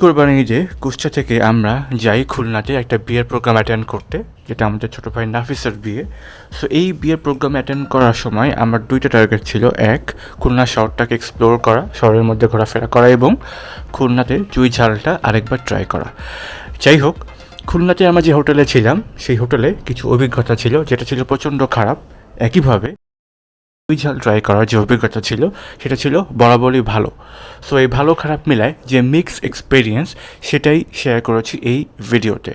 কোরবানি ঈদে কুষ্টা থেকে আমরা যাই খুলনাতে একটা বিয়ের প্রোগ্রাম অ্যাটেন্ড করতে, যেটা আমাদের ছোটো ভাই নাফিসের বিয়ে। সো এই বিয়ের প্রোগ্রাম অ্যাটেন্ড করার সময় আমার দুইটা টার্গেট ছিল। এক, খুলনা শহরটাকে এক্সপ্লোর করা, শহরের মধ্যে ঘোরাফেরা করা এবং খুলনাতে চুই ঝালটা আরেকবার ট্রাই করা। যাই হোক, খুলনাতে আমরা যে হোটেলে ছিলাম, সেই হোটেলে কিছু অভিজ্ঞতা ছিল, যেটা ছিল প্রচণ্ড খারাপ। একইভাবে দুই ঝাল ট্রাই করার যে অভিজ্ঞতা ছিল, সেটা ছিল বরাবরই ভালো। সো এই ভালো খারাপ মিলায় যে মিক্স এক্সপিরিয়েন্স সেটাই শেয়ার করেছি এই ভিডিওতে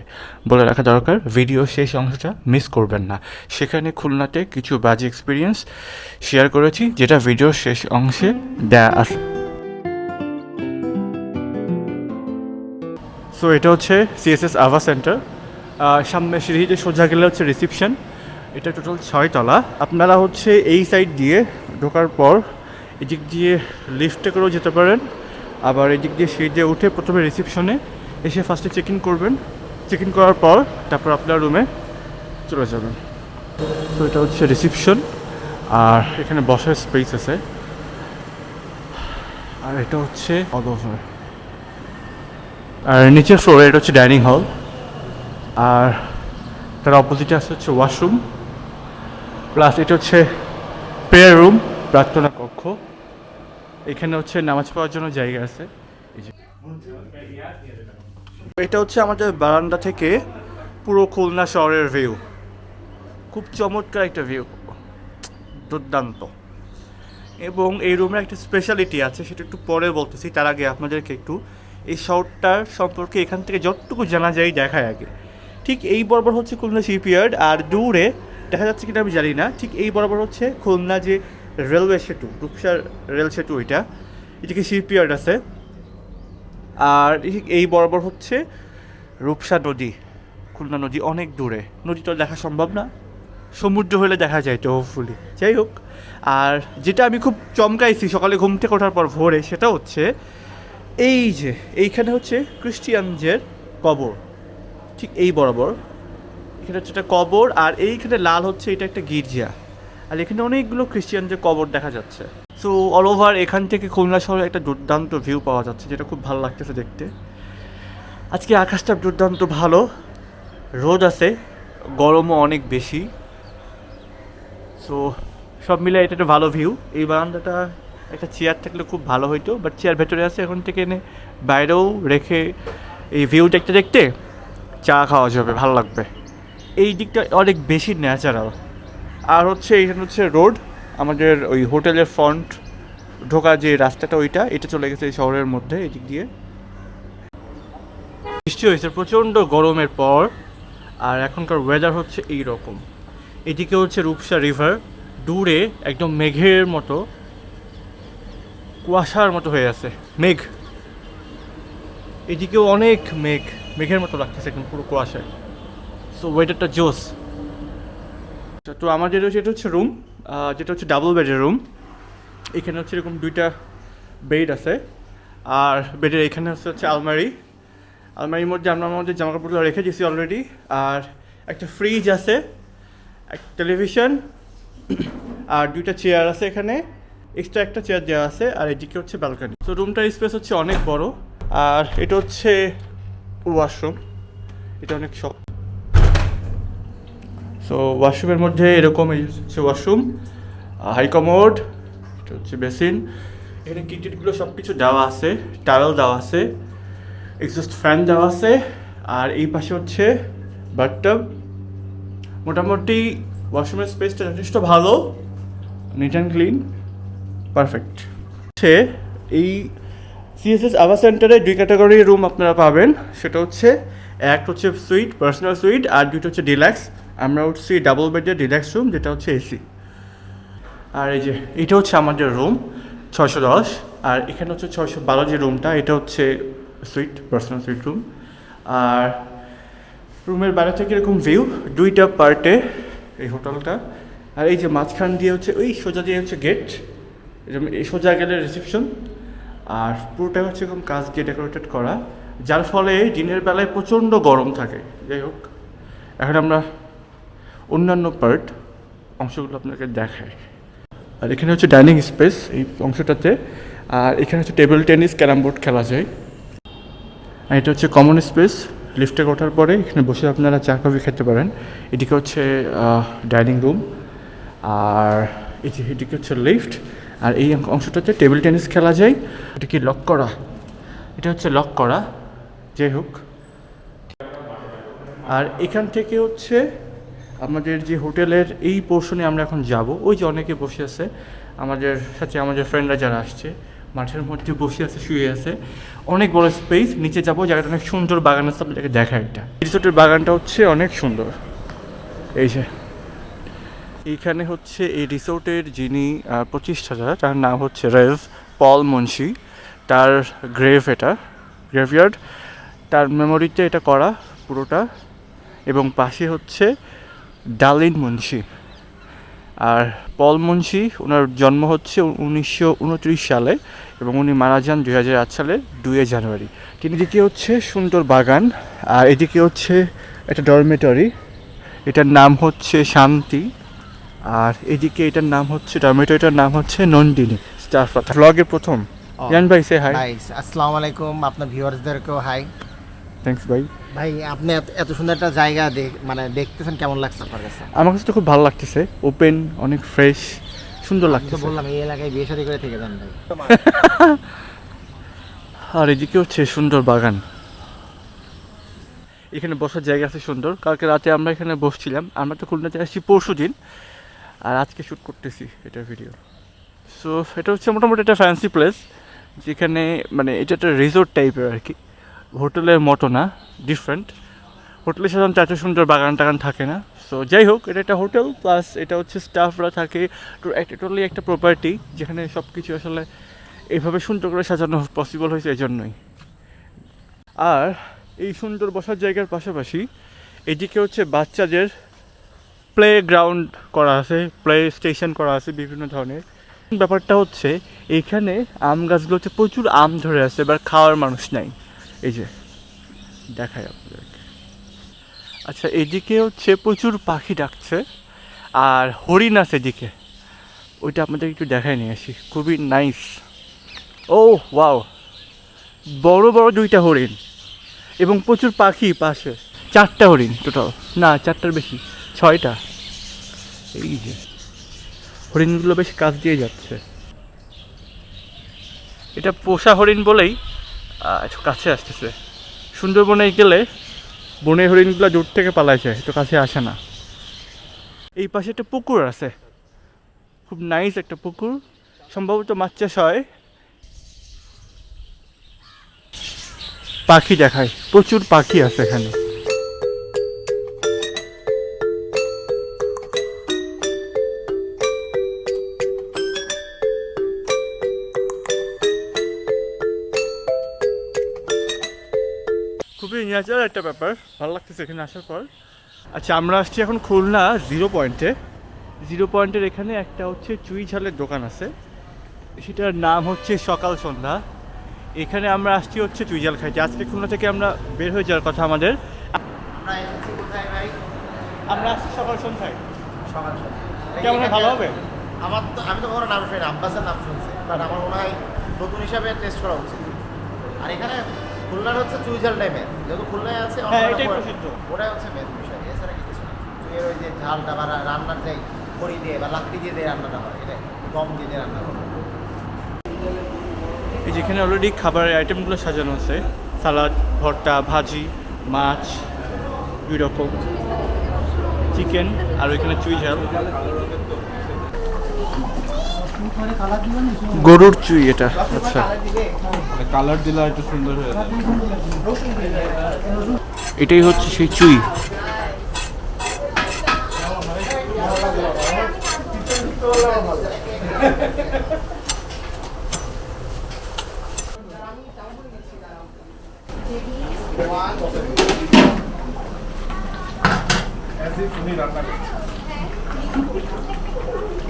বলে রাখা দরকার ভিডিও শেষ অংশটা মিস করবেন না। সেখানে খুলনাতে কিছু বাজে এক্সপিরিয়েন্স শেয়ার করেছি, যেটা ভিডিওর শেষ অংশে দেয়া আছে। সো এটা হচ্ছে সিএসএস আভা সেন্টার সামনে সিঁড়িতে সোজা গেলে হচ্ছে রিসিপশন এটা টোটাল ছয়তলা আপনারা হচ্ছে এই সাইড দিয়ে ঢোকার পর এদিক দিয়ে লিফটে করেও যেতে পারেন। আবার এদিক দিয়ে সিঁড়ি দিয়ে উঠে প্রথমে রিসিপশনে এসে ফার্স্টে চেক ইন করবেন। চেক ইন করার পর তারপর আপনার রুমে চলে যাবেন। তো এটা হচ্ছে রিসিপশন আর এখানে বসার স্পেস আছে। আর এটা হচ্ছে অদফার আর নিচের ফ্লোরে এটা হচ্ছে ডাইনিং হল আর তার অপোজিটে আছে হচ্ছে ওয়াশরুম প্লাস এটা হচ্ছে প্রেয়ার রুম প্রার্থনা কক্ষ। এখানে হচ্ছে নামাজ পড়ার জন্য জায়গা আছে। এটা হচ্ছে আমাদের বারান্দা থেকে পুরো খুলনা শহরের ভিউ খুব চমৎকার একটা ভিউ দুর্দান্ত। এবং এই রুমের একটা স্পেশালিটি আছে সেটা একটু পরে বলতেছি তার আগে আপনাদেরকে একটু এই শহরটার সম্পর্কে এখান থেকে যতটুকু জানা যায় দেখায় আগে। ঠিক এই বরাবর হচ্ছে খুলনা শিপইয়ার্ড আর দূরে দেখা যাচ্ছে কিনা আমি জানি না। ঠিক এই বরাবর হচ্ছে খুলনা যে রেলওয়ে সেতু, রূপসার রেল সেতু এটা এদিকে শিপইয়ার্ড আছে। আর ঠিক এই বরাবর হচ্ছে রূপসা নদী, খুলনা নদী অনেক দূরে। নদী তো দেখা সম্ভব না। সমুদ্র হলে দেখা যায় তো হোপফুলি যাই হোক, আর যেটা আমি খুব চমকাইছি সকালে ঘুম থেকে ওঠার পর ভোরে, সেটা হচ্ছে এই যে, এইখানে হচ্ছে ক্রিস্টিয়ানদের কবর। ঠিক এই বরাবর। এখানে হচ্ছে একটা কবর, আর এইখানে লাল হচ্ছে এটা একটা গির্জা। আর এখানে অনেকগুলো খ্রিস্টিয়ানদের কবর দেখা যাচ্ছে। সো অল ওভার এখান থেকে খুলনা শহরে একটা দুর্দান্ত ভিউ পাওয়া যাচ্ছে, যেটা খুব ভালো লাগতেছে দেখতে। আজকে আকাশটা দুর্দান্ত ভালো, রোদ আছে, গরমও অনেক বেশি। সো সব মিলে এটা একটা ভালো ভিউ এই বারান্দাটা একটা চেয়ার থাকলে খুব ভালো হইতো বাট চেয়ার ভেতরে আছে, এখন থেকে এনে বাইরেও রেখে এই ভিউ দেখতে দেখতে চা খাওয়া যাবে, ভালো লাগবে। এই দিকটা অনেক বেশি ন্যাচারাল আর হচ্ছে এইখানে হচ্ছে রোড আমাদের ওই হোটেলের ফ্রন্ট ঢোকা যে রাস্তাটা ওইটা, এটা চলে গেছে এই শহরের মধ্যে, এদিক দিয়ে। বৃষ্টি হয়েছে, প্রচণ্ড গরমের পর, আর এখনকার ওয়েদার হচ্ছে এই রকম এদিকে হচ্ছে রূপসা রিভার দূরে একদম মেঘের মতো, কুয়াশার মতো হয়ে আছে, মেঘ। এদিকেও অনেক মেঘ, মেঘের মতো লাগতেছে একদম পুরো কুয়াশায়। সো ওয়েদারটা জোস। তো আমাদের হচ্ছে, এটা হচ্ছে রুম যেটা হচ্ছে ডাবল বেডের রুম এখানে হচ্ছে এরকম দুইটা বেড আছে। আর বেডের এখানে হচ্ছে হচ্ছে আলমারি। আলমারির মধ্যে আমরা আমাদের জামা কাপড়গুলো রেখে দিয়েছি অলরেডি আর একটা ফ্রিজ আছে, একটা টেলিভিশন আর দুইটা চেয়ার আছে এখানে। এক্সট্রা একটা চেয়ার দেওয়া আছে, আর এদিকে হচ্ছে ব্যালকনি তো রুমটার স্পেস হচ্ছে অনেক বড়। আর এটা হচ্ছে ওয়াশরুম এটা অনেক শখ সো ওয়াশরুমের মধ্যে এরকম এই হচ্ছে ওয়াশরুম হাই কমোড এটা হচ্ছে বেসিন এখানে কিটেটগুলো সব কিছু দেওয়া আছে টাওয়েল দেওয়া আছে এক্সস্ট ফ্যান দেওয়া আছে, আর এই পাশে হচ্ছে বাথটাব মোটামুটি ওয়াশরুমের স্পেসটা যথেষ্ট ভালো নিট অ্যান্ড ক্লিন পারফেক্ট হচ্ছে এই সিএসএস আভা সেন্টারে দুই ক্যাটাগরির রুম আপনারা পাবেন, সেটা হচ্ছে এক হচ্ছে সুইট পার্সোনাল সুইট আর দুইটা হচ্ছে ডিলাক্স আমরা উঠছি ডাবল বেডের ডিলাক্স রুম যেটা হচ্ছে এসি আর এই যে, এটা হচ্ছে আমাদের রুম ছয়শো দশ। আর এখানে হচ্ছে ছয়শো বারো যে রুমটা এটা হচ্ছে সুইট পার্সোনাল সুইট রুম আর রুমের বাইরে থেকে এরকম ভিউ দুইটা পার্টে এই হোটেলটা। আর এই যে মাঝখান দিয়ে হচ্ছে, ওই সোজা দিয়ে হচ্ছে গেট এই সোজা গেলে রিসেপশন আর পুরোটা হচ্ছে এরকম কাজ দিয়ে ডেকোরেটেড করা, যার ফলে দিনের বেলায় প্রচণ্ড গরম থাকে। যাই হোক, এখন আমরা অন্যান্য পার্ট অংশগুলো আপনাকে দেখায়। আর এখানে হচ্ছে ডাইনিং স্পেস এই অংশটাতে। আর এখানে হচ্ছে টেবিল টেনিস ক্যারাম বোর্ড খেলা যায়। আর এটা হচ্ছে কমন স্পেস লিফটে ওঠার পরে এখানে বসে আপনারা চা কফি খেতে পারেন। এদিকে হচ্ছে ডাইনিং রুম আর এদিকে হচ্ছে লিফট আর এই অংশটাতে টেবিল টেনিস খেলা যায়। এটা কি লক করা? এটা হচ্ছে লক করা। যাই হোক। আর এখান থেকে হচ্ছে আমাদের যে হোটেলের এই পোর্শনে আমরা এখন যাব, ওই যে অনেকে বসে আছে, আমাদের সাথে আমাদের ফ্রেন্ডরা যারা আসছে, মাঠের মধ্যে বসে আছে, শুয়ে আছে, অনেক বড় স্পেস নিচে যাব, জায়গাটা অনেক সুন্দর, বাগান আছে, আপনাদেরকে দেখা একটা। রিসোর্টের বাগানটা হচ্ছে অনেক সুন্দর। এই যে, এইখানে হচ্ছে এই রিসোর্টের যিনি প্রতিষ্ঠাতা, তার নাম হচ্ছে রেভ পল মুন্সি, তার গ্রেভ এটা গ্রেভইয়ার্ড তার মেমোরিতে এটা করা পুরোটা, এবং পাশে হচ্ছে ডালিন মুন্সি। আর পল মুন্সি ওনার জন্ম হচ্ছে উনিশশো উনত্রিশ সালে এবং উনি মারা যান দুই হাজার আট সালে দুই জানুয়ারি। তিনি দিকে হচ্ছে সুন্দর বাগান আর এদিকে হচ্ছে একটা ডরমেটরি এটার নাম হচ্ছে শান্তি আর এদিকে এটার নাম হচ্ছে ডরমেটরিটার নাম হচ্ছে নন্দিনী স্টার ব্লগের প্রথম। জান ভাই সে হাই আসসালামু আলাইকুম আপনার ভিউয়ার্সদেরকেও হাই থ্যাংকস ভাই ভাই আপনি এত- সুন্দর একটা জায়গা দেখ- মানে দেখতেছেন কেমন লাগছে আপনার কাছে? আমার কাছে তো খুব ভালো লাগতেছে। ওপেন অনেক ফ্রেশ সুন্দর লাগতেছে। বললাম এই এলাকায় বিয়ে শাদী করে থেকে যান ভাই। আর এদিকে হচ্ছে সুন্দর বাগান। এখানে বসার জায়গা আছে সুন্দর। কালকে রাতে আমরা এখানে বসছিলাম। আমরা তো খুলনাতে আসছি পরশু দিন। আর আজকে শ্যুট করতেছি এটা ভিডিও সো এটা হচ্ছে মোটামুটি একটা ফ্যান্সি প্লেস যেখানে মানে এটা একটা রিসোর্ট টাইপের আর কি। হোটেলের মতো না ডিফারেন্ট হোটেলে সাধারণত এত সুন্দর বাগান টাগান থাকে না। সো যাই হোক, এটা একটা হোটেল প্লাস এটা হচ্ছে স্টাফরা থাকে। টোটালি একটা প্রপার্টি যেখানে সব কিছু আসলে এইভাবে সুন্দর করে সাজানো পসিবল হয়েছে এই জন্যই আর এই সুন্দর বসার জায়গার পাশাপাশি এদিকে হচ্ছে বাচ্চাদের প্লে গ্রাউন্ড করা আছে প্লে স্টেশন করা আছে, বিভিন্ন ধরনের। ব্যাপারটা হচ্ছে এইখানে আম গাছগুলো হচ্ছে প্রচুর আম ধরে আছে এবার খাওয়ার মানুষ নাই। এই যে, দেখাই আপনাদেরকে। আচ্ছা এদিকে হচ্ছে প্রচুর পাখি ডাকছে, আর হরিণ আছে এদিকে। ওইটা আপনাদের একটু দেখাই নিয়ে আসি, খুবই নাইস ও ওয়াও বড় বড় দুইটা হরিণ এবং প্রচুর পাখি পাশে। চারটা হরিণ টোটাল না, চারটার বেশি, ছয়টা। এই যে, হরিণগুলো বেশ কাছ দিয়ে যাচ্ছে। এটা পোষা হরিণ বলেই একটু কাছে আসতেছে। সুন্দরবনে গেলে বনে হরিণগুলো দূর থেকে পালাইছে, একটু কাছে আসে না। এই পাশে একটা পুকুর আছে। খুব নাইস একটা পুকুর। সম্ভবত মাছ চাষ হয়। পাখি দেখায়। প্রচুর পাখি আছে এখানে। ন্যাচারাল একটা ব্যাপার ভালো লাগতেছে এখানে আসার পর। আচ্ছা আমরা আসছি এখন খুলনা জিরো পয়েন্টে। জিরো পয়েন্টের এখানে একটা হচ্ছে চুই ঝালের দোকান আছে। সেটার নাম হচ্ছে সকাল সন্ধ্যা। এখানে আমরা আসছি হচ্ছে চুই ঝাল খাইতে। আজকে খুলনা থেকে আমরা বের হয়ে যাওয়ার কথা আমাদের। আমরা আসছি সকাল সন্ধ্যায়। সকাল। কেমন ভালো হবে? আমার তো আমি তো কখনো নাম শুনি আব্বাসের নাম শুনছি। বাট আমার মনে হয় নতুন হিসাবে টেস্ট করা উচিত। আর এখানে খুলনার হচ্ছে চুইঝাল টাইমের যেহেতু খুলনায় আছে হ্যাঁ, এটাই পরে- প্রসিদ্ধ। ওটাই হচ্ছে মেন বিষয়। এছাড়া কিছু না। চুইয়ের ওই যে ঝালটা বা রান্নার যে খড়ি দিয়ে বা লাকড়ি দিয়ে যে রান্নাটা হয় এটা গম দিয়ে যে রান্না করা এই যেখানে অলরেডি খাবারের আইটেমগুলো সাজানো আছে। সালাদ ভর্তা ভাজি মাছ দুই রকম। চিকেন আর ওইখানে চুই ঝাল গরুর চুই এটা আচ্ছা। কালার দিলে একটু সুন্দর হয়ে এটাই হচ্ছে সেই চুই।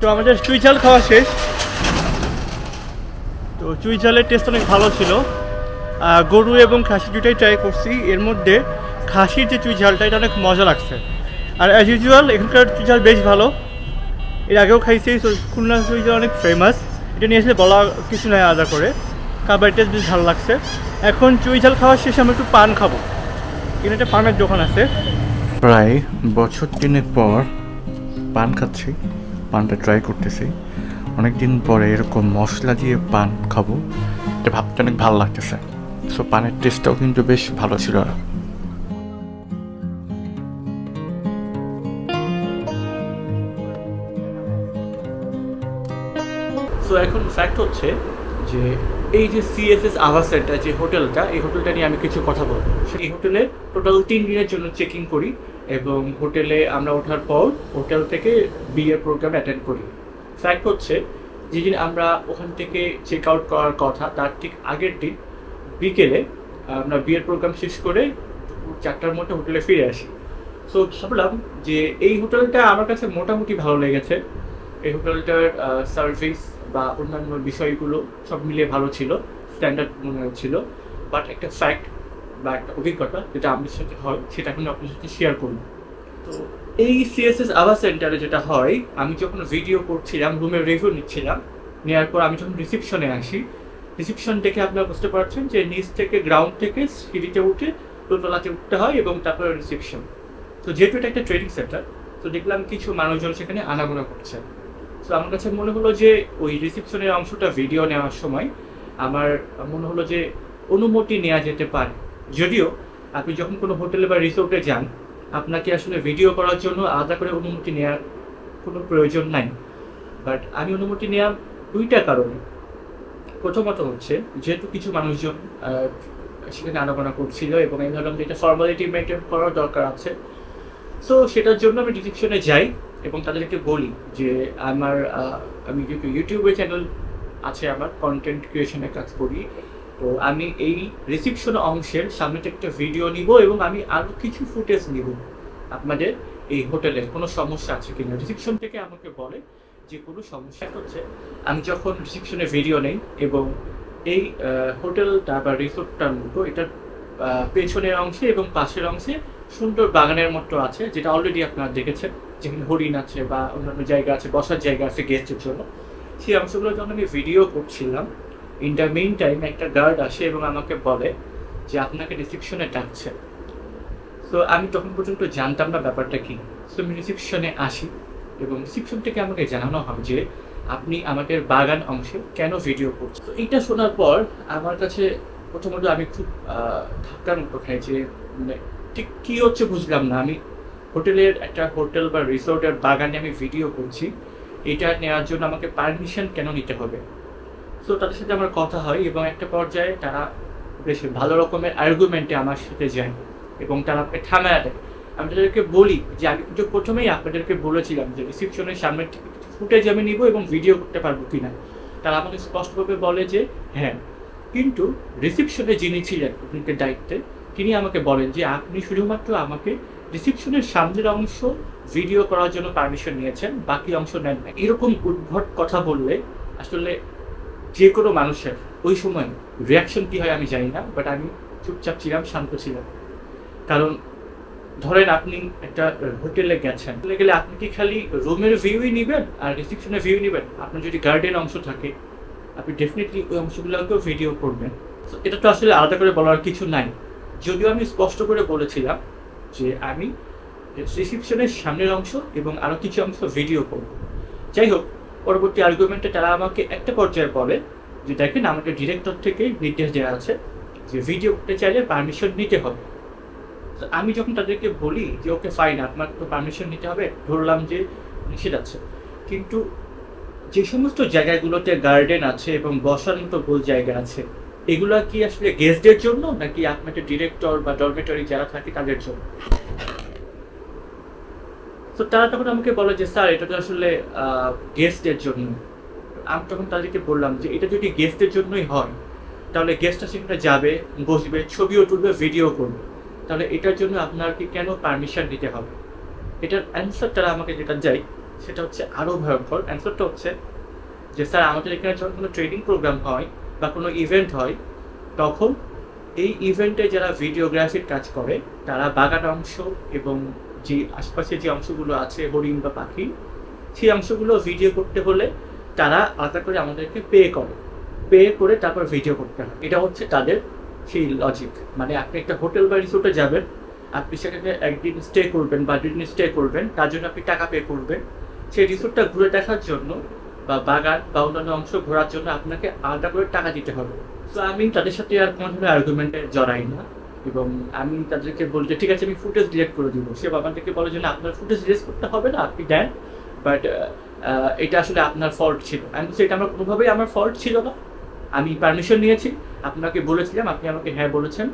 তো আমাদের চুই ঝাল খাওয়া শেষ। তো চুই ঝালের টেস্ট অনেক ভালো ছিল। গরু এবং খাসি দুটাই ট্রাই করছি। এর মধ্যে খাসির যে চুই ঝালটা, এটা অনেক মজা লাগছে। আর অ্যাজ ইউজুয়াল এখানকার চুই ঝাল বেশ ভালো। এর আগেও খাইছি খুলনা চুই ঝাল অনেক ফেমাস এটা নিয়ে আসলে বলা কিছু নয় আলাদা করে। খাবার টেস্ট বেশ ভালো লাগছে। এখন চুই ঝাল খাওয়ার শেষে আমি একটু পান খাব। এখানে একটা পানের দোকান আছে। প্রায় বছর তিনেক পর পান খাচ্ছি, পানটা ট্রাই করতেছি। অনেক দিন পরে এরকম মশলা দিয়ে পান খাব, এটা ভাবতে অনেক ভালো লাগতেছে। সো পানের টেস্টটাও কিন্তু বেশ ভালো ছিল। সো এখন ফ্যাক্ট হচ্ছে যে, এই যে সিএসএস আভা সেন্টার যে হোটেলটা এই হোটেলটা নিয়ে আমি কিছু কথা বলব। সেই হোটেলে টোটাল তিন দিনের জন্য চেকিং করি। এবং হোটেলে আমরা ওঠার পর হোটেল থেকে বিয়ের প্রোগ্রাম অ্যাটেন্ড করি। ফ্যাক্ট হচ্ছে, যেদিন আমরা ওখান থেকে চেক আউট করার কথা, তার ঠিক আগের দিন বিকেলে আমরা বিয়ের প্রোগ্রাম শেষ করে চারটার মধ্যে হোটেলে ফিরে আসি। সো ভাবলাম যে এই হোটেলটা আমার কাছে মোটামুটি ভালো লেগেছে। এই হোটেলটার সার্ভিস বা অন্যান্য বিষয়গুলো সব মিলিয়ে ভালো ছিল স্ট্যান্ডার্ড মনে হচ্ছিল। বাট একটা ফ্যাক্ট বা একটা অভিজ্ঞতা যেটা আপনার সাথে হয় সেটা এখন আপনার সাথে শেয়ার করব। তো এই সিএসএস আভা সেন্টারে যেটা হয় আমি যখন ভিডিও করছিলাম রুমের রিভিউ নিচ্ছিলাম নেওয়ার পর আমি যখন রিসিপশনে আসি রিসিপশন দেখে আপনারা বুঝতে পারছেন যে নিচ থেকে গ্রাউন্ড থেকে সিঁড়িতে উঠে দোতলাতে উঠতে হয় এবং তারপরে রিসিপশন তো যেহেতু এটা একটা ট্রেনিং সেন্টার তো দেখলাম কিছু মানুষজন সেখানে আনাগোনা করছে। তো আমার কাছে মনে হলো যে ওই রিসিপশনের অংশটা ভিডিও নেওয়ার সময় আমার মনে হলো যে অনুমতি নেওয়া যেতে পারে। যদিও আপনি যখন কোনো হোটেলে বা রিসোর্টে যান, আপনাকে আসলে ভিডিও করার জন্য আলাদা করে অনুমতি নেওয়ার কোনো প্রয়োজন নাই। বাট আমি অনুমতি নেওয়া দুইটা কারণে। প্রথমত হচ্ছে, যেহেতু কিছু মানুষজন সেখানে আনাগোনা করছিল এবং আমি ভাবলাম যে এটা ফর্মালিটি মেনটেন করার দরকার আছে। সো সেটার জন্য আমি ডিসক্রিপশনে যাই এবং তাদেরকে বলি যে আমার আমি যেহেতু ইউটিউবে চ্যানেল আছে, আমার কন্টেন্ট ক্রিয়েশনের কাজ করি তো আমি এই রিসিপশন অংশের সামনে একটা ভিডিও নিব এবং আমি আরও কিছু ফুটেজ নিব আপনাদের এই হোটেলের কোনো সমস্যা আছে কিনা? রিসিপশন থেকে আমাকে বলে যে কোনো সমস্যা হচ্ছে। আমি যখন রিসিপশনে ভিডিও নেই এবং এই হোটেলটা বা রিসোর্টটার মতো এটার পেছনের অংশে এবং পাশের অংশে সুন্দর বাগানের মতো আছে, যেটা অলরেডি আপনারা দেখেছেন। যেখানে হরিণ আছে বা অন্যান্য জায়গা আছে, বসার জায়গা আছে গেস্টের জন্য। সেই অংশগুলো যখন আমি ভিডিও করছিলাম। ইন দ্য মেইন টাইম একটা গার্ড আসে এবং আমাকে বলে যে আপনাকে রিসিপশনে ডাকছে। তো আমি তখন পর্যন্ত জানতাম না ব্যাপারটা কি। তো আমি রিসিপশনে আসি এবং রিসিপশন থেকে আমাকে জানানো হয় যে আপনি আমাদের বাগান অংশে কেন ভিডিও করছেন। তো এইটা শোনার পর আমার কাছে প্রথমত আমি খুব ধাক্কার মতো খাই যে মানে ঠিক কী হচ্ছে বুঝলাম না। আমি হোটেলের একটা হোটেল বা রিসোর্টের বাগানে আমি ভিডিও করছি। এটা নেওয়ার জন্য আমাকে পারমিশন কেন নিতে হবে? তো তাদের সাথে আমার কথা হয় এবং একটা পর্যায়ে তারা বেশ ভালো রকমের আর্গুমেন্টে আমার সাথে যায় এবং তারা আমাকে থামায় দেয়। আমি তাদেরকে বলি যে, আমি কিন্তু প্রথমেই আপনাদেরকে বলেছিলাম যে রিসিপশনের কিছু ফুটেজ আমি নিব এবং ভিডিও করতে পারব কিনা। তারা আমাকে স্পষ্টভাবে বলে যে হ্যাঁ। কিন্তু রিসিপশনে যিনি ছিলেন আপনাদের দায়িত্বে, তিনি আমাকে বলেন যে, আপনি শুধুমাত্র আমাকে রিসিপশনের সামনের অংশ ভিডিও করার জন্য পারমিশন নিয়েছেন, বাকি অংশ নেন না। এরকম উদ্ভট কথা বললে আসলে যে কোনো মানুষের, ওই সময় রিয়াকশন কী হয় আমি জানি না বাট আমি চুপচাপ ছিলাম, শান্ত ছিলাম। কারণ ধরেন আপনি একটা হোটেলে গেছেন, হোটেলে গেলে আপনি কি খালি রুমের ভিউই নেবেন আর রিসিপশনের ভিউ নেবেন? আপনার যদি গার্ডেন অংশ থাকে, আপনি ডেফিনেটলি ওই অংশগুলোকেও ভিডিও করবেন। এটা তো আসলে আলাদা করে বলার কিছু নাই। যদিও আমি স্পষ্ট করে বলেছিলাম যে আমি রিসিপশনের সামনের অংশ এবং আরও কিছু অংশ ভিডিও করব। যাই হোক পরবর্তী আর্গুমেন্টে তারা আমাকে একটা পর্যায়ে বলে যে দেখেন আমাদের ডিরেক্টর থেকে নির্দেশ দেওয়া আছে, যে ভিডিও করতে চাইলে পারমিশন নিতে হবে। তো আমি যখন তাদেরকে বলি যে, ওকে ফাইন আপনার তো পারমিশন নিতে হবে, ধরলাম যে নিষেধ আছে। কিন্তু যে সমস্ত জায়গাগুলোতে গার্ডেন আছে এবং বসার মতো গোল জায়গা আছে, এগুলা কি আসলে গেস্টদের জন্য, নাকি আপনাদের ডিরেক্টর বা ডরমেটরি যারা থাকে তাদের জন্য? তো তারা তখন আমাকে বলে যে, স্যার, এটা তো আসলে গেস্টের জন্য। আমি তখন তাদেরকে বললাম যে, এটা যদি গেস্টের জন্যই হয়, তাহলে গেস্টরা সেখানে যাবে, বসবে, ছবিও তুলবে ভিডিও করবে। তাহলে এটার জন্য আপনার কি কেন পারমিশন নিতে হবে? এটার অ্যান্সার তারা আমাকে যেটা যায় সেটা হচ্ছে আরও ভয়ঙ্কর। অ্যান্সারটা হচ্ছে যে, স্যার, আমাদের এখানে যখন কোনো ট্রেনিং প্রোগ্রাম হয় বা কোনো ইভেন্ট হয়, তখন এই ইভেন্টে যারা ভিডিওগ্রাফির কাজ করে, তারা বাগান অংশ এবং যে আশপাশে যে অংশগুলো আছে, হরিণ বা পাখি, সেই অংশগুলো ভিডিও করতে হলে তারা আলাদা করে আমাদেরকে পে করে। পে করে তারপর ভিডিও করতে হয়। এটা হচ্ছে তাদের সেই লজিক মানে আপনি একটা হোটেল বা রিসোর্টে যাবেন, আপনি সেখানে একদিন স্টে করবেন বা দুদিন স্টে করবেন, তার জন্য আপনি টাকা পে করবেন। সেই রিসোর্টটা ঘুরে দেখার জন্য বা বাগান বা অন্যান্য অংশ ঘোরার জন্য আপনাকে আলাদা করে টাকা দিতে হবে। তো আমি তাদের সাথে আর কোনো ধরনের আর্গুমেন্টে জড়াই না। এবং আমি তাদেরকে বলি যে, ঠিক আছে, আমি ফুটেজ ডিলেট করে দিব। সে বাবাদেরকে বলে যে, না, আপনার ফুটেজ ডিলেট করতে হবে না, আপনি দেন। বাট এটা আসলে আপনার ফল্ট ছিল। আমি বলছি, এটা আমার কোনোভাবেই আমার ফল্ট ছিল না। আমি পারমিশন নিয়েছি। আপনাকে বলেছিলাম, আপনি আমাকে হ্যাঁ বলেছেন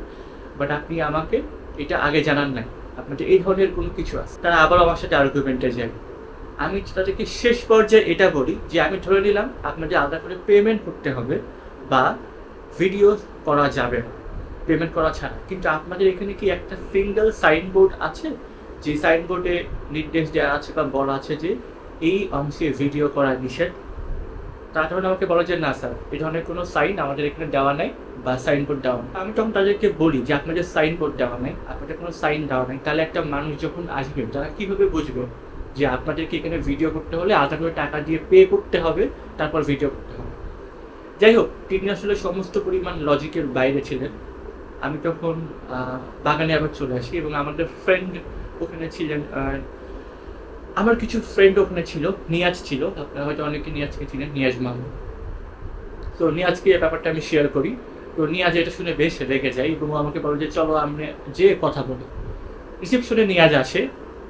বাট আপনি আমাকে এটা আগে জানান নাই। আপনাদের এই ধরনের কোনো কিছু আছে? তারা আবার আমার সাথে আর্গুমেন্টে যায়। আমি তাদেরকে শেষ পর্যায়ে এটা বলি যে, আমি ধরে নিলাম, আপনাদের আলাদা করে পেমেন্ট করতে হবে বা ভিডিও করা যাবে না। পেমেন্ট করা ছাড়া। কিন্তু আপনাদের এখানে কি একটা সিঙ্গেল সাইনবোর্ড আছে? যে সাইনবোর্ডে নির্দেশ দেওয়া আছে বা বলা আছে যে, এই অংশে ভিডিও করা নিষেধ? তার তখন আমাকে বলা যে না স্যার এই ধরনের কোনো সাইন আমাদের এখানে দেওয়া নাই বা সাইনবোর্ড দেওয়া নেই। আমি তখন তাদেরকে বলি যে, আপনাদের সাইনবোর্ড দেওয়া নাই, আপনাদের কোনো সাইন দেওয়া নাই। তাহলে একটা মানুষ যখন আসবে, তারা কীভাবে বুঝবে যে আপনাদেরকে এখানে ভিডিও করতে হলে আলাদা করে টাকা দিয়ে পে করতে হবে, তারপর ভিডিও করতে হবে? যাই হোক, তিনি আসলে সমস্ত পরিমাণ লজিকের বাইরে ছিলেন। আমি তখন বাগানে আবার চলে আসি এবং আমাদের ফ্রেন্ড ওখানে ছিলেন আমার কিছু ফ্রেন্ড ওখানে ছিল, নিয়াজ ছিল। আপনারা হয়তো অনেকে নিয়াজকে চিনেন, নিয়াজ মামু তো নিয়াজকে এই ব্যাপারটা আমি শেয়ার করি। তো নিয়াজ এটা শুনে বেশ রেগে যায় এবং আমাকে বলে যে, চলো আমরা যে কথা বলি। রিসেপশনে নিয়াজ আসে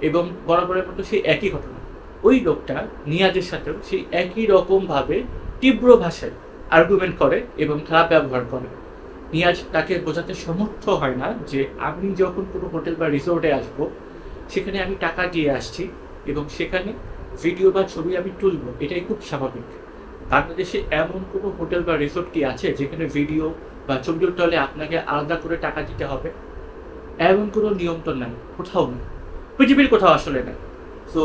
এবং বরাবরের মতো সেই একই ঘটনা। ওই লোকটা নিয়াজের সাথেও সেই একই রকমভাবে তীব্র ভাষায় আর্গুমেন্ট করে এবং খারাপ ব্যবহার করে। নিয়াজ তাকে বোঝাতে সমর্থ হয় না যে আমি যখন কোনো হোটেল বা রিসোর্টে আসব, সেখানে আমি টাকা দিয়ে আসছি এবং সেখানে ভিডিও বা ছবি আমি তুলব, এটাই খুব স্বাভাবিক। বাংলাদেশে এমন কোনো হোটেল বা রিসোর্ট কি আছে যেখানে ভিডিও বা ছবি তুলতে হলে আপনাকে আলাদা করে টাকা দিতে হবে? এমন কোনো নিয়ম তো নাই, কোথাও নেই। পৃথিবীর কোথাও আসলে নেই। সো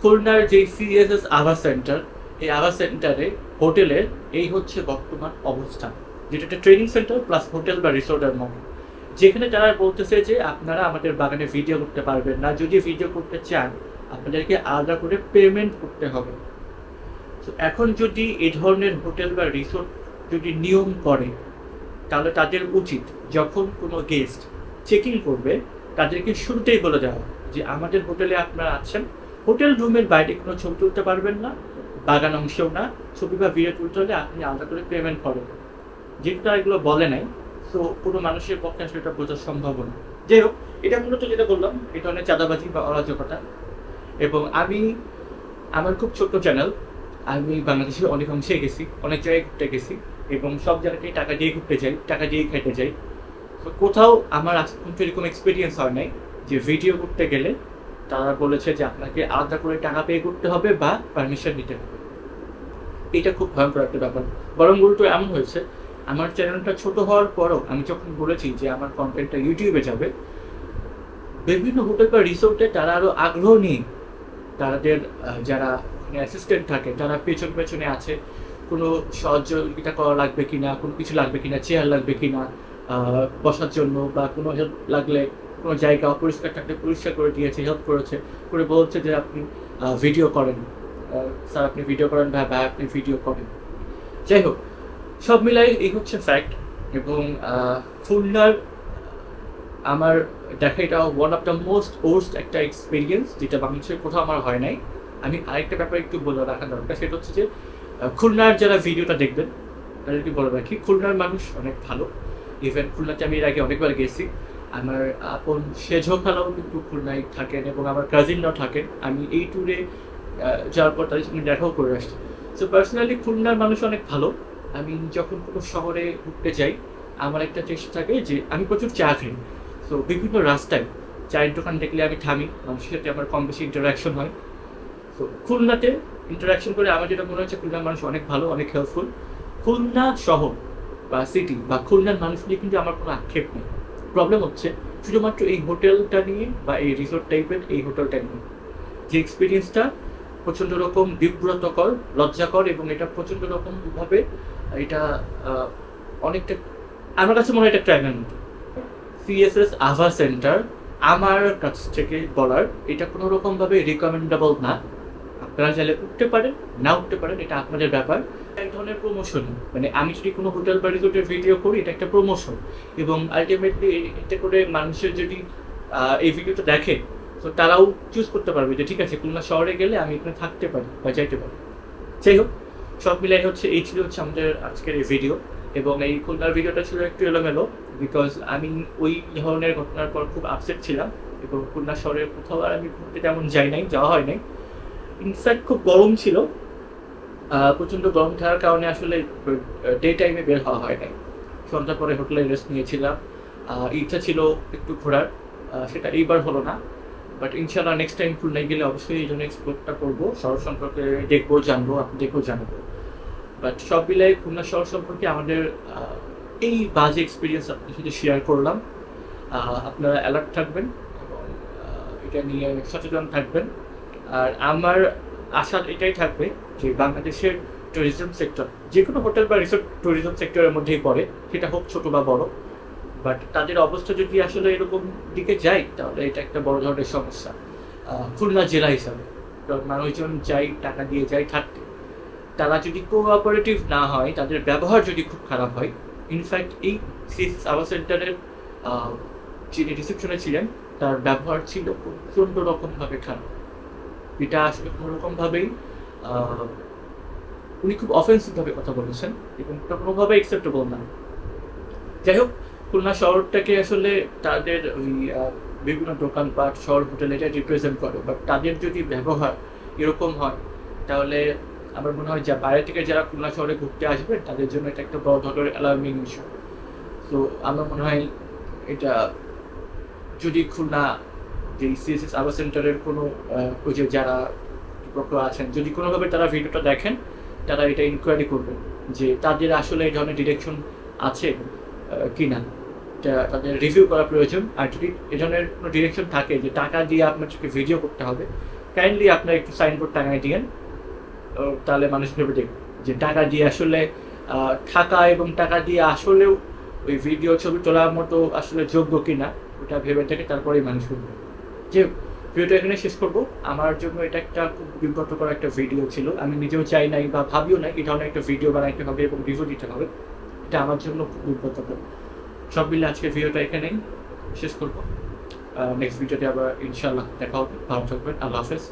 খুলনার যে সিএসএস আভা সেন্টার এই আভা সেন্টারে হোটেলের এই হচ্ছে বর্তমান অবস্থা। যেটা একটা ট্রেনিং সেন্টার প্লাস হোটেল বা রিসোর্টের মতো। যেখানে তারা বলতেছে যে আপনারা আমাদের বাগানে ভিডিও করতে পারবেন না। যদি ভিডিও করতে চান, আপনাদেরকে আলাদা করে পেমেন্ট করতে হবে। তো এখন যদি এই ধরনের হোটেল বা রিসোর্ট যদি নিয়ম করে, তাহলে তাদের উচিত যখন কোনো গেস্ট চেকিং করবে, তাদেরকে শুরুতেই বলে দেওয়া যে আমাদের হোটেলে আপনারা আছেন। হোটেল রুমের বাইরে কোনো ছবি তুলতে পারবেন না, বাগান অংশেও না। ছবি বা ভিডিও তুলতে হলে আপনি আলাদা করে পেমেন্ট করেন। তারা এগুলো বলে নাই তো কোনো মানুষের পক্ষে আসলে এটা বোঝা সম্ভব না। যাই হোক, এটা মূলত যেটা বললাম, এটা অনেক চাঁদাবাজি বা অরাজকতা। এবং আমি, আমার খুব ছোট্ট চ্যানেল আমি বাংলাদেশের অনেক অংশে গেছি, অনেক জায়গায় ঘুরতে গেছি, এবং সব জায়গাতেই টাকা দিয়ে ঘুরতে যাই, টাকা দিয়েই খেতে যাই। তো কোথাও আমার আজ পর্যন্ত এরকম এক্সপিরিয়েন্স হয় নাই যে ভিডিও করতে গেলে তারা বলেছে যে আপনাকে আলাদা করে টাকা পে করতে হবে বা পারমিশন নিতে হবে। এটা খুব ভয়ঙ্কর একটা ব্যাপার। বরং উল্টো এমন হয়েছে আমার চ্যানেলটা ছোট হওয়ার পরও আমি যখন বলেছি যে আমার কন্টেন্টটা ইউটিউবে যাবে, বিভিন্ন হোটেল বা রিসোর্টে তারা আরও আগ্রহ নিয়ে তাদের যারা অ্যাসিস্ট্যান্ট থাকে, তারা পেছন পেছনে আছে। কোনো সহযোগিতা করা লাগবে কি না কোনো কিছু লাগবে কি না চেয়ার লাগবে কি না বসার জন্য বা কোনো হেল্প লাগলে, কোনো জায়গা অপরিষ্কার থাকলে পরিষ্কার করে দিয়েছে হেল্প করেছে, করে বলছে যে আপনি ভিডিও করেন। স্যার আপনি ভিডিও করেন ভাই ভাই আপনি ভিডিও করেন। যাই হোক সব মিলাই এই হচ্ছে ফ্যাক্ট এবং খুলনার আমার দেখা এটা one of the most worst একটা এক্সপিরিয়েন্স যেটা বাংলাদেশের কোথাও আমার হয় নাই। আমি আরেকটা ব্যাপার একটু বলে রাখা দরকার, সেটা হচ্ছে যে খুলনার যারা ভিডিওটা দেখবেন তাদের একটু বলে রাখি, খুলনার মানুষ অনেক ভালো। ইভেন খুলনাতে আমি এর আগে অনেকবার গেছি। আমার আপন সেঝো খালাও কিন্তু খুলনায় থাকেন এবং আমার কাজিনরাও থাকেন। আমি এই ট্যুরে যাওয়ার পর তাদের সঙ্গে দেখাও করে আসছি। সো পার্সোনালি খুলনার মানুষ অনেক ভালো। আমি যখন কোনো শহরে ঘুরতে যাই, আমার একটা চেষ্টা থাকে যে আমি প্রচুর চা খাই। সো বিভিন্ন রাস্তায় চায়ের দোকান দেখলে আমি থামি, মানুষের সাথে আমার কম বেশি ইন্টারাকশন হয়। তো খুলনাতে ইন্টারাকশন করে আমার যেটা মনে হচ্ছে খুলনার মানুষ অনেক ভালো, অনেক হেল্পফুল খুলনা শহর বা সিটি বা খুলনার মানুষ নিয়ে কিন্তু আমার কোনো আক্ষেপ নেই। প্রবলেম হচ্ছে শুধুমাত্র এই হোটেলটা নিয়ে বা এই রিসোর্ট টাইপের এই হোটেলটা নিয়ে। যে এক্সপিরিয়েন্সটা প্রচণ্ড রকম বিব্রতকর, লজ্জাকর এবং এটা প্রচণ্ড রকম ভাবে এটা অনেকটা, আমার কাছে মনে হয় এটা ক্রাইমের সিএসএস আভা সেন্টার আমার কাছ থেকে বলার, এটা কোনো রকম ভাবে রিকমেন্ডেবল না। আপনারা চাইলে উঠতে পারেন, না উঠতে পারেন, এটা আপনাদের ব্যাপার। এক ধরনের প্রমোশন মানে আমি যদি কোনো হোটেল বা রিসোর্টের ভিডিও করি, এটা একটা প্রমোশন এবং আলটিমেটলি এটা করে মানুষের যদি এই ভিডিওটা দেখে, তো তারাও চুজ করতে পারবে যে, ঠিক আছে, খুলনা শহরে গেলে আমি এখানে থাকতে পারি বা যাইতে পারি। যাই হোক সব মিলাই হচ্ছে, এই ছিল হচ্ছে আমাদের আজকের এই ভিডিও এবং এই খুলনার ভিডিওটা ছিল একটু এলোমেলো বিকজ আমি ওই ধরনের ঘটনার পর খুব আপসেট ছিলাম। এবং খুলনা শহরে কোথাও আর আমি ঘুরতে তেমন যাই নাই, যাওয়া হয় নাই। ইনফ্যাক্ট খুব গরম ছিল। প্রচণ্ড গরম থাকার কারণে আসলে ডে টাইমে বের হওয়া হয় নাই। সন্ধ্যার পরে হোটেলে রেস্ট নিয়েছিলাম। ইচ্ছা ছিল একটু ঘোরার। সেটা এইবার হলো না। বাট ইনশাল্লাহ নেক্সট টাইম খুলনায় গেলে অবশ্যই এই জন্য এক্সপ্লোরটা করব। শহর সম্পর্কে দেখব, জানব আপনাদেরকেও জানাব বাট সব মিলাই খুলনা শহর সম্পর্কে আমাদের এই বাজে এক্সপিরিয়েন্স আপনাদের সাথে শেয়ার করলাম। আপনারা অ্যালার্ট থাকবেন এটা নিয়ে সচেতন থাকবেন। আর আমার আশা এটাই থাকবে যে বাংলাদেশের ট্যুরিজম সেক্টর যে কোনো হোটেল বা রিসোর্ট ট্যুরিজম সেক্টরের মধ্যেই পড়ে, সেটা হোক ছোট বা বড় বাট তাদের অবস্থা যদি আসলে এরকম দিকে যায়, তাহলে এটা একটা বড় ধরনের সমস্যা। খুলনা জেলা হিসাবে। মানুষজন যাই টাকা দিয়ে যায় থাকতে, তারা যদি কোঅপারেটিভ না হয়, তাদের ব্যবহার যদি খুব খারাপ হয় ইনফ্যাক্ট এই সিএস আওয়ার সেন্টারের যিনি রিসেপশনে ছিলেন, তার ব্যবহার ছিল প্রচণ্ড রকমভাবে খারাপ। এটা আসলে কোনো রকমভাবেই উনি খুব অফেন্সিভভাবে কথা বলেছেন এবং কোনোভাবে অ্যাকসেপ্টেবল না। যাই হোক খুলনা শহরটাকে আসলে তাদের ওই বিভিন্ন দোকানপাট, শহর, হোটেল এটা রিপ্রেজেন্ট করে। বাট তাদের যদি ব্যবহার এরকম হয়, তাহলে আমার মনে হয় যা বাইরে থেকে যারা খুলনা শহরে ঘুরতে আসবে, তাদের জন্য এটা একটা বড় ধরনের অ্যালার্মিং ইস্যু তো আমার মনে হয় এটা যদি খুলনা, যে সিএসএস আবার সেন্টারের কোনো যে যারা কর্তৃপক্ষ আছেন, যদি কোনোভাবে তারা ভিডিওটা দেখেন, তারা এটা ইনকোয়ারি করবেন যে তাদের আসলে এই ধরনের ডিরেকশন আছে? কিনা তাদের রিভিউ করা প্রয়োজন। আর যদি এ ধরনের কোনো ডিরেকশন থাকে যে টাকা দিয়ে আপনাদেরকে ভিডিও করতে হবে কাইন্ডলি আপনার একটু সাইনবোর্ড দিয়েন। আহ, তাহলে মানুষ ভেবে দেখবে যে টাকা দিয়ে আসলে থাকা এবং টাকা দিয়ে আসলেও ওই ভিডিও ছবি তোলার মতো আসলে যোগ্য কিনা ওটা ভেবে থেকে তারপরেই মানুষ করবে যে ভিডিওটা এখানে শেষ করব। আমার জন্য এটা একটা খুব বিব্রতকর একটা ভিডিও ছিল। আমি নিজেও চাই নাই বা ভাবিও নাই এই ধরনের একটা ভিডিও বানাইতে হবে এবং রিভিউ দিতে হবে। এটা আমার জন্য খুব বিব্রতকর সব মিলে আজকে ভিডিওটা এখানেই শেষ করব। নেক্সট ভিডিওতে আবার ইনশাল্লাহ দেখা হবে। ভালো থাকবেন। আল্লাহ হাফেজ।